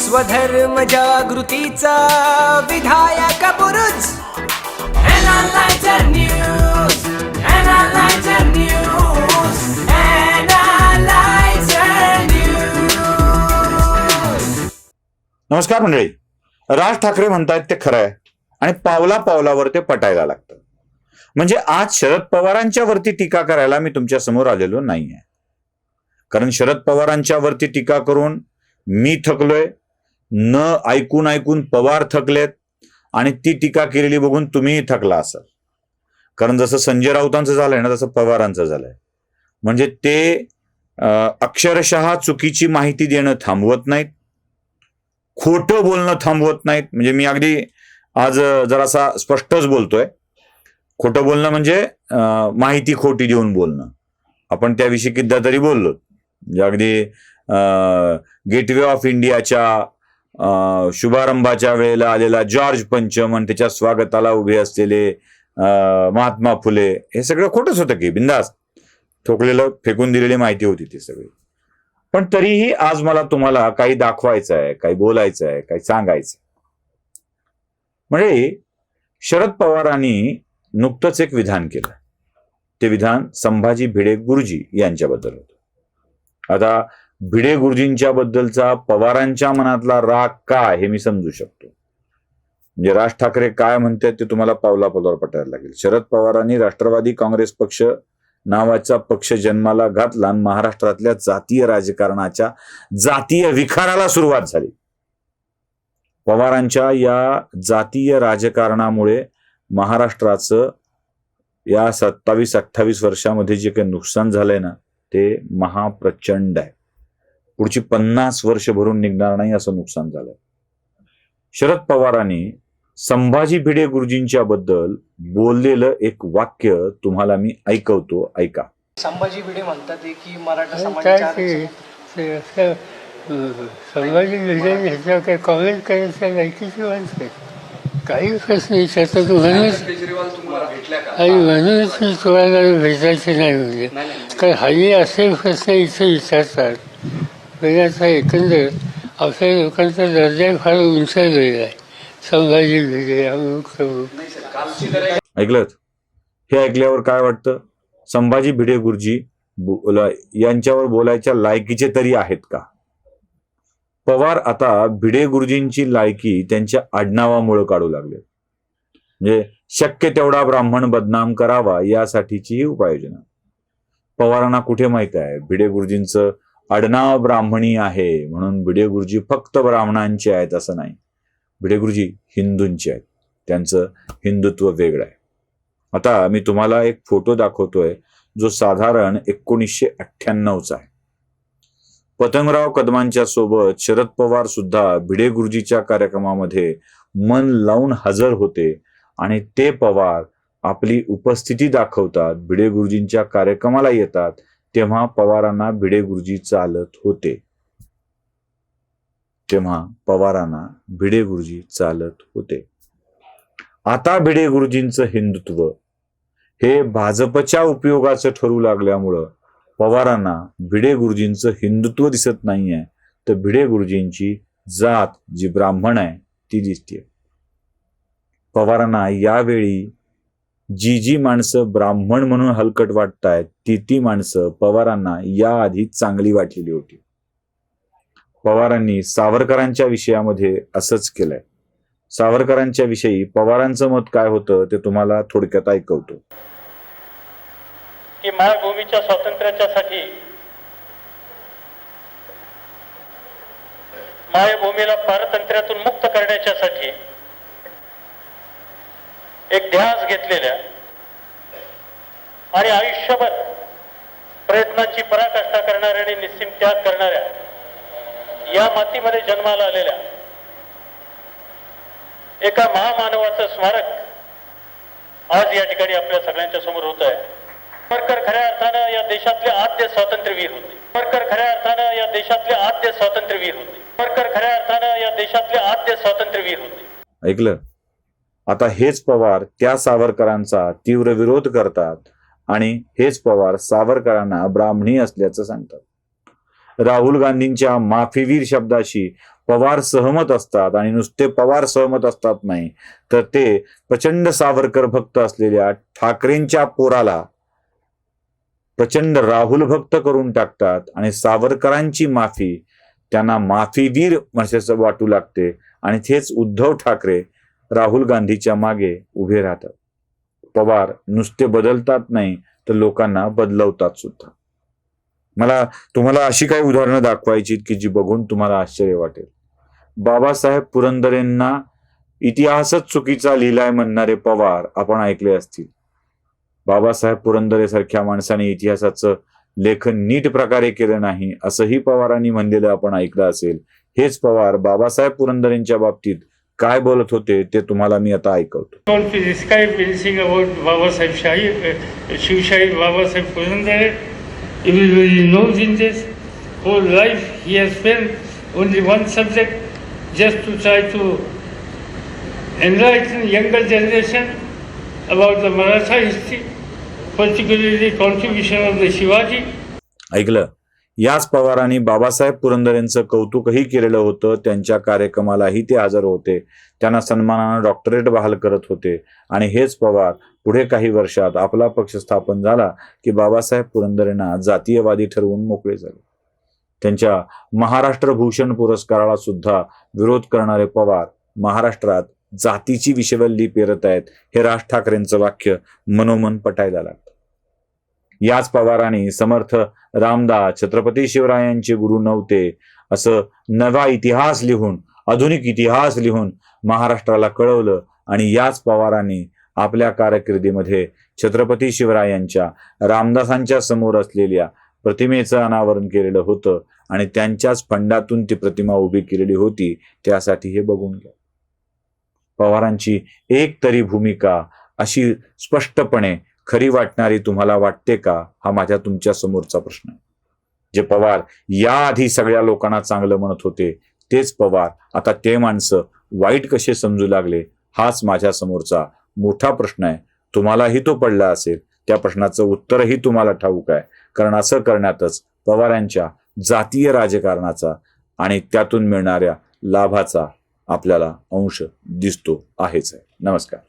स्वधर्म जागृतीचा विधायक बुरुज. नमस्कार मंडळी. राज ठाकरे म्हणतायत ते खरं आहे आणि पावला पावलावर ते पटायला लागतं. म्हणजे आज शरद पवारांच्या वरती टीका करायला मी तुमच्यासमोर आलेलो नाहीये. कारण शरद पवारांच्या वरती टीका करून मी थकलोय न ऐकून ऐकून पवार थकलेत आणि ती टीका केलेली बघून तुम्हीही थकला असाल. कारण जसं संजय राऊतांचं झालंय ना तसं पवारांचं झालंय. म्हणजे ते अक्षरशः चुकीची माहिती देणं थांबवत नाहीत. खोटं बोलणं थांबवत नाहीत. म्हणजे मी अगदी आज जरासा स्पष्टच बोलतोय. खोटं बोलणं म्हणजे माहिती खोटी देऊन बोलणं. आपण त्याविषयी किद्दा तरी बोललो. म्हणजे अगदी गेटवे ऑफ इंडियाच्या शुभारंभाच्या वेळेला आलेला जॉर्ज पंचम आणि त्याच्या स्वागताला उभे असलेले महात्मा फुले हे सगळं खोटंच होतं की बिंदास. ठोकलेलं फेकून दिलेली माहिती होती ती सगळी. पण तरीही आज मला तुम्हाला काही दाखवायचं आहे काही बोलायचं आहे काही सांगायचं म्हणजे शरद पवारांनी नुकतंच एक विधान केलं. ते विधान संभाजी भिडे गुरुजी यांच्याबद्दल होतं. आता भिडे गुरुजींच्या बद्दलचा पवारांच्या मनातला राग काय हे मी समजू शकतो. म्हणजे राज ठाकरे काय म्हणतात ते तुम्हाला पावला पावलावर पटायला लागेल. शरद पवारांनी राष्ट्रवादी काँग्रेस पक्ष नावाचा पक्ष जन्माला घातला आणि महाराष्ट्रातल्या जातीय राजकारणाच्या जातीय विखाराला सुरुवात झाली. पवारांच्या या जातीय राजकारणामुळे महाराष्ट्राचं या सत्तावीस अठ्ठावीस वर्षामध्ये जे काही नुकसान झालंय ना ते महाप्रचंड आहे. पुढची पन्नास वर्ष भरून निघणार नाही असं नुकसान झालंय. शरद पवारांनी संभाजी भिडे गुरुजींच्या बद्दल बोललेलं एक वाक्य तुम्हाला मी ऐकवतो ऐका. संभाजी भिडे म्हणतात की मराठा समाजाच्या संभाजी ह्याच्यावर काही कॉमेंट माणसं प्रश्न विचारतात म्हणूनच आणि म्हणूनच मी तुम्हाला भेटायचे नाही म्हणजे कारण हल्ली असे प्रश्न इथे विचारतात. म्हणजे एकंदर आपल्या लोकांचा दर्जा फार उंच गेलेला आहे संभाजी भिडे अमुक तमुक ऐकलं हे ऐकल्यावर काय वाटतं? संभाजी भिडे गुरुजी बोला यांच्यावर बोलायच्या लायकीचे तरी आहेत का? पवार आता भिडे गुरुजींची लायकी त्यांच्या आडनावामुळे काढू लागले. म्हणजे शक्य तेवढा ब्राह्मण बदनाम करावा यासाठीची ही उपाययोजना. पवारांना कुठे माहीत आहे? भिडे गुरुजींचं आडनाव ब्राह्मणी आहे म्हणून भिडे गुरुजी फक्त ब्राह्मणांचे आहेत असं नाही. भिडे गुरुजी हिंदूंचे आहेत. त्यांचं हिंदुत्व वेगळं आहे. आता मी तुम्हाला एक फोटो दाखवतोय जो साधारण एकोणीसशे अठ्ठ्याण्णवचा आहे. पतंगराव कदमांच्या सोबत शरद पवार सुद्धा भिडे गुरुजीच्या कार्यक्रमामध्ये मन लावून हजर होते आणि ते पवार आपली उपस्थिती दाखवतात भिडे गुरुजींच्या कार्यक्रमाला येतात तेव्हा पवारांना भिडे गुरुजी चालत होते. तेव्हा पवारांना भिडे गुरुजी चालत होते. आता भिडे गुरुजींचं हिंदुत्व. हे भाजपच्या उपयोगाचं ठरू लागल्यामुळं पवारांना भिडे गुरुजींचं हिंदुत्व दिसत नाहीये. तर भिडे गुरुजींची जात जी ब्राह्मण आहे ती दिसते पवारांना यावेळी जी जी माणसं ब्राह्मण म्हणून हलकट वाटतायत ती ती माणसं पवारांना याआधी चांगली वाटलेली होती. पवारांनी सावरकरांच्या विषयामध्ये असंच केलंय. सावरकरांच्या विषयी पवारांचं मत काय होतं ते तुम्हाला थोडक्यात ऐकवतो. की मायभूमीच्या स्वातंत्र्याच्यासाठी मायभूमीला पारतंत्र्यातून मुक्त करण्याच्यासाठी एक ध्यास घेतलेल्या आणि आयुष्यभर प्रयत्नांची पराकाष्ठा करणाऱ्या आणि निस्सीम त्याग करणाऱ्या या मातीमध्ये जन्माला आलेल्या एका महामानवाचं स्मारक आज या ठिकाणी आपल्या सगळ्यांच्या समोर होत आहे. सावरकर खऱ्या अर्थानं या देशातले आद्य स्वातंत्र्यवीर होते. सावरकर खऱ्या अर्थानं या देशातले आद्य स्वातंत्र्यवीर होते. सावरकर खऱ्या अर्थानं या देशातले आद्य स्वातंत्र्यवीर होते. ऐकलं? आता हेच पवार त्या सावरकरांचा तीव्र विरोध करतात आणि हेच पवार सावरकरांना ब्राह्मणी असल्याचं सांगतात. राहुल गांधींच्या माफीवीर शब्दाशी पवार सहमत असतात आणि नुसते पवार सहमत असतात नाही तर ते प्रचंड सावरकर भक्त असलेल्या ठाकरेंच्या पोराला प्रचंड राहुल भक्त करून टाकतात आणि सावरकरांची माफी त्यांना माफीवीर म्हणजेच वाटू लागते. आणि तेच उद्धव ठाकरे राहुल गांधीच्या मागे उभे राहतात. पवार नुसते बदलतात नाही तर लोकांना बदलवतात सुद्धा. मला तुम्हाला अशी काही उदाहरणं दाखवायची की जी बघून तुम्हाला आश्चर्य वाटेल. बाबासाहेब पुरंदरेंना इतिहासच चुकीचा लिहिलाय म्हणणारे पवार आपण ऐकले असतील. बाबासाहेब पुरंदरे सारख्या माणसाने इतिहासाचं लेखन नीट प्रकारे केलं नाही असंही पवारांनी म्हणलेलं आपण ऐकलं असेल. हेच पवार बाबासाहेब पुरंदरेंच्या बाबतीत काय बोलत होते ते तुम्हाला मी आता ऐकवतो Baba Sahib Shahi, uh, Shiv Shahi Baba Sahib Purandare. Everybody knows in this. Whole life he has spent only one subject, just to try to enlighten younger generation about the Maratha history, particularly contribution of the Shivaji. ऐकलं याच पवारांनी बाबासाहेब पुरंदरेंचं कौतुकही केलेलं होतं. त्यांच्या कार्यक्रमालाही ते हजर होते. त्यांना सन्मानानं डॉक्टरेट बहाल करत होते. आणि हेच पवार पुढे काही वर्षात आपला पक्ष स्थापन झाला की बाबासाहेब पुरंदरेंना जातीयवादी ठरवून मोकळे झाले. त्यांच्या महाराष्ट्र भूषण पुरस्काराला सुद्धा विरोध करणारे पवार महाराष्ट्रात जातीची विषवल्ली पेरत आहेत हे राज ठाकरेंचं वाक्य मनोमन पटायला लागतं. याच पवारांनी समर्थ रामदास छत्रपती शिवरायांचे गुरु नव्हते. असं नवा इतिहास लिहून आधुनिक इतिहास लिहून महाराष्ट्राला कळवलं आणि याच पवारांनी आपल्या कारकिर्दीमध्ये छत्रपती शिवरायांच्या रामदासांच्या समोर असलेल्या प्रतिमेचं अनावरण केलेलं होतं आणि त्यांच्याच फंडातून ती प्रतिमा उभी केलेली होती त्यासाठी हे बघून घ्या. पवारांची एक तरी भूमिका अशी स्पष्टपणे खरी वाटणारी तुम्हाला वाटते का? हा माझ्या तुमच्या समोरचा प्रश्न आहे. जे पवार याआधी सगळ्या लोकांना चांगलं म्हणत होते तेच पवार. आता ते माणसं वाईट कसे समजू लागले हाच माझ्या समोरचा मोठा प्रश्न आहे. तुम्हालाही तो पडला असेल. त्या प्रश्नाचं उत्तरही तुम्हाला ठाऊक आहे. कारण असं करण्यातच पवारांच्या जातीय राजकारणाचा आणि त्यातून मिळणाऱ्या लाभाचा आपल्याला अंश दिसतो आहेच आहे. नमस्कार.